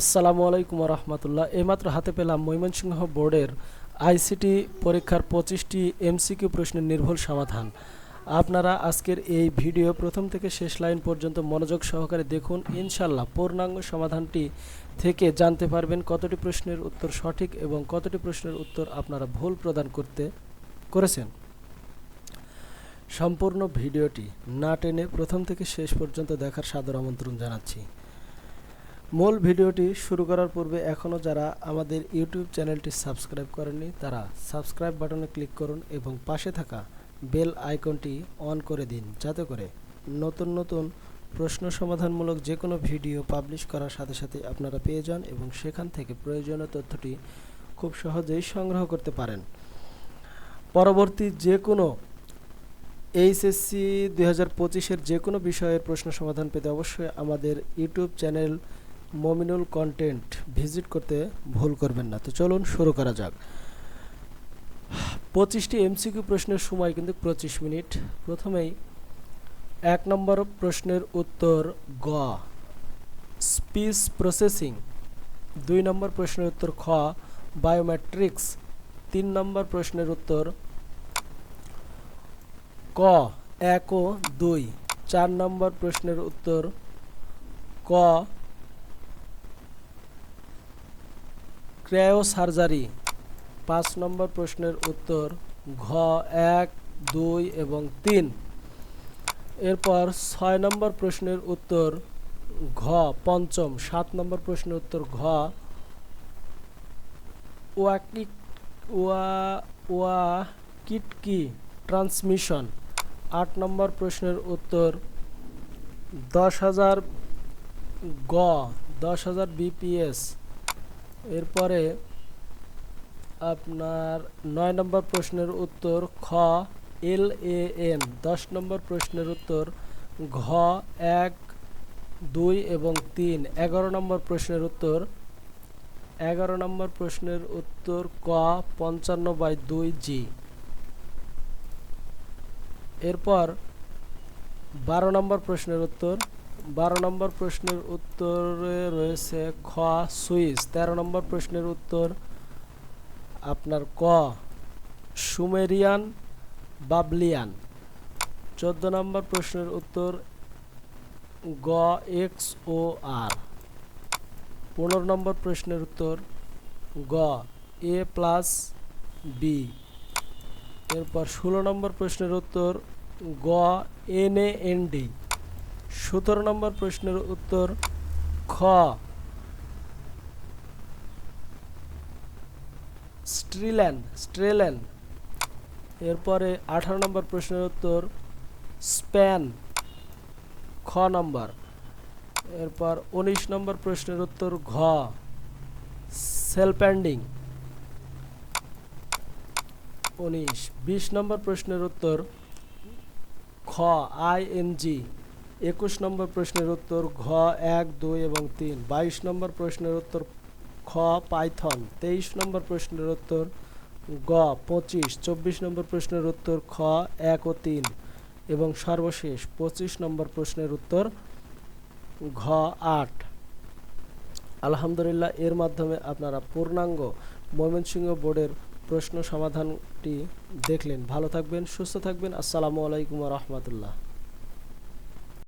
আসসালামু আলাইকুম রহমতুল্লাহ এইমাত্র হাতে পেলাম ময়মনসিংহ বোর্ডের আইসিটি পরীক্ষার পঁচিশটি এমসিকিউ প্রশ্নের নির্ভুল সমাধান। আপনারা আজকের এই ভিডিও প্রথম থেকে শেষ লাইন পর্যন্ত মনোযোগ সহকারে দেখুন। ইনশাল্লাহ পূর্ণাঙ্গ সমাধানটি থেকে জানতে পারবেন কতটি প্রশ্নের উত্তর সঠিক এবং কতটি প্রশ্নের উত্তর আপনারা ভুল প্রদান করতে করেছেন। সম্পূর্ণ ভিডিওটি না টেনে প্রথম থেকে শেষ পর্যন্ত দেখার সাদর আমন্ত্রণ জানাচ্ছি। মূল ভিডিওটি শুরু করার পূর্বে এখনও যারা আমাদের ইউটিউব চ্যানেলটি সাবস্ক্রাইব করেননি, তারা সাবস্ক্রাইব বাটনে ক্লিক করুন এবং পাশে থাকা বেল আইকনটি অন করে দিন, যাতে করে নতুন নতুন প্রশ্ন সমাধানমূলক যে কোনো ভিডিও পাবলিশ করার সাথে সাথে আপনারা পেয়ে যান এবং সেখান থেকে প্রয়োজনীয় তথ্যটি খুব সহজেই সংগ্রহ করতে পারেন। পরবর্তী যে কোনো এইচএসসি দুই হাজার পঁচিশের যে কোনো বিষয়ের প্রশ্ন সমাধান পেতে অবশ্যই আমাদের YouTube channel Mominul content visit করতে ভুল করবেন না। তো চলুন শুরু করা যাক। পঁচিশটি এমসিকিউ প্রশ্নের সময় কিন্তু পঁচিশ মিনিট। প্রথমেই এক নম্বর প্রশ্নের উত্তর গ। স্পিচ প্রসেসিং দুই নম্বর প্রশ্নের উত্তর খ। বায়োমেট্রিক্স তিন নম্বর প্রশ্নের উত্তর ক। এক ও দুই। চার নম্বর প্রশ্নের উত্তর ক। ক্রায়ো সার্জারি পাঁচ নম্বর প্রশ্নের উত্তর ঘ, এক, দুই এবং তিন। এরপর ছয় নম্বর প্রশ্নের উত্তর ঘ, পঞ্চম। সাত নম্বর প্রশ্নের উত্তর ঘ। ওয়াকিক ওয়া ওয়া কিটকি ট্রান্সমিশন। আট নম্বর প্রশ্নের উত্তর দশ হাজার গ, দশ হাজার বিপিএস। এরপরে আপনার নয় নম্বর প্রশ্নের উত্তর খ, এল এ এন। দশ নম্বর প্রশ্নের উত্তর ঘ, এক, দুই এবং তিন। এগারো নম্বর প্রশ্নের উত্তর, এগারো নম্বর প্রশ্নের উত্তর ক, পঞ্চান্ন বাই দুই জি। এরপর বারো নম্বর প্রশ্নের উত্তর বারো নম্বর প্রশ্নের উত্তরে রয়েছে খ সুইস। তেরো নম্বর প্রশ্নের উত্তর আপনার ক, সুমেরিয়ান, বাবলিয়ান। চোদ্দ নম্বর প্রশ্নের উত্তর গ, এক্স ও আর। পনেরো নম্বর প্রশ্নের উত্তর গ, এ প্লাস বি। এরপর ষোলো নম্বর প্রশ্নের উত্তর গ, এন এ এন ডি। সতেরো নম্বর প্রশ্নের উত্তর খ। স্ট্রিল্যান স্ট্রেলেন। এরপরে আঠারো নম্বর প্রশ্নের উত্তর স্প্যান খ নম্বর। এরপর উনিশ নম্বর প্রশ্নের উত্তর ঘ। সেলপ্যান্ডিং। উনিশ, বিশ নম্বর প্রশ্নের উত্তর খ, আই এন জি। একুশ নম্বর প্রশ্নের উত্তর ঘ, এক, দুই এবং তিন। বাইশ নম্বর প্রশ্নের উত্তর খ, পাইথন। তেইশ নম্বর প্রশ্নের উত্তর গ, পঁচিশ। চব্বিশ নম্বর প্রশ্নের উত্তর খ, এক ও তিন। এবং সর্বশেষ পঁচিশ নম্বর প্রশ্নের উত্তর ঘ, আট। আলহামদুলিল্লাহ, এর মাধ্যমে আপনারা পূর্ণাঙ্গ ময়মনসিংহ বোর্ডের প্রশ্ন সমাধানটি দেখলেন। ভালো থাকবেন, সুস্থ থাকবেন। আসসালামু আলাইকুম রহমতুল্লাহ।